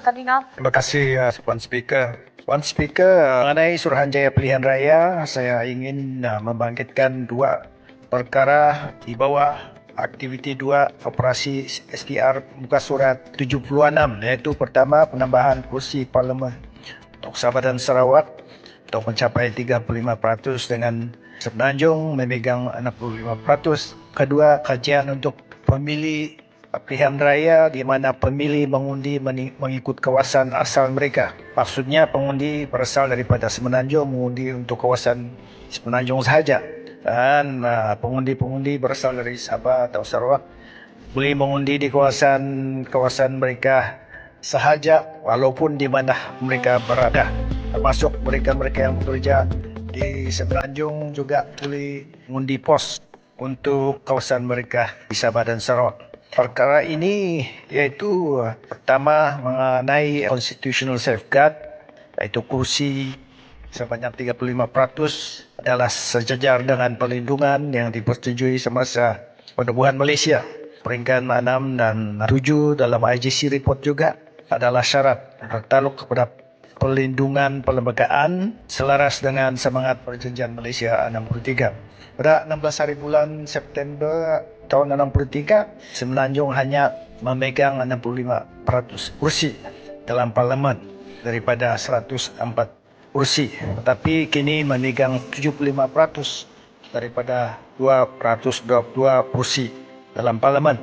Tadinal. Terima kasih uh, Puan Speaker. Puan Speaker, mengenai Suruhanjaya Pilihan Raya, saya ingin uh, membangkitkan dua perkara di bawah aktiviti dua operasi SDR muka surat 76 iaitu pertama penambahan kursi parlimen untuk Sabah dan Sarawak untuk mencapai 35% dengan Semenanjung memegang 65%. Kedua, kajian untuk pemilih pilihan raya di mana pemilih mengundi mengikut kawasan asal mereka. Maksudnya pengundi berasal daripada Semenanjung mengundi untuk kawasan Semenanjung sahaja. Dan uh, pengundi-pengundi berasal dari Sabah atau Sarawak boleh mengundi di kawasan kawasan mereka sahaja walaupun di mana mereka berada. Termasuk mereka-mereka yang bekerja di Semenanjung juga boleh mengundi pos untuk kawasan mereka di Sabah dan Sarawak. Perkara ini iaitu uh, pertama mengenai constitutional safeguard iaitu kursi sebanyak 35% adalah sejajar dengan perlindungan yang dipersetujui semasa penubuhan Malaysia. Peringkat 6 dan 7 dalam IGC report juga adalah syarat bertaluk kepada perlindungan perlembagaan selaras dengan semangat perjanjian Malaysia 63. Pada 16 hari bulan September tahun 63, Semenanjung hanya memegang 65% kursi dalam parlimen daripada 104 kursi. Tetapi kini memegang 75% daripada 222 kursi dalam parlimen.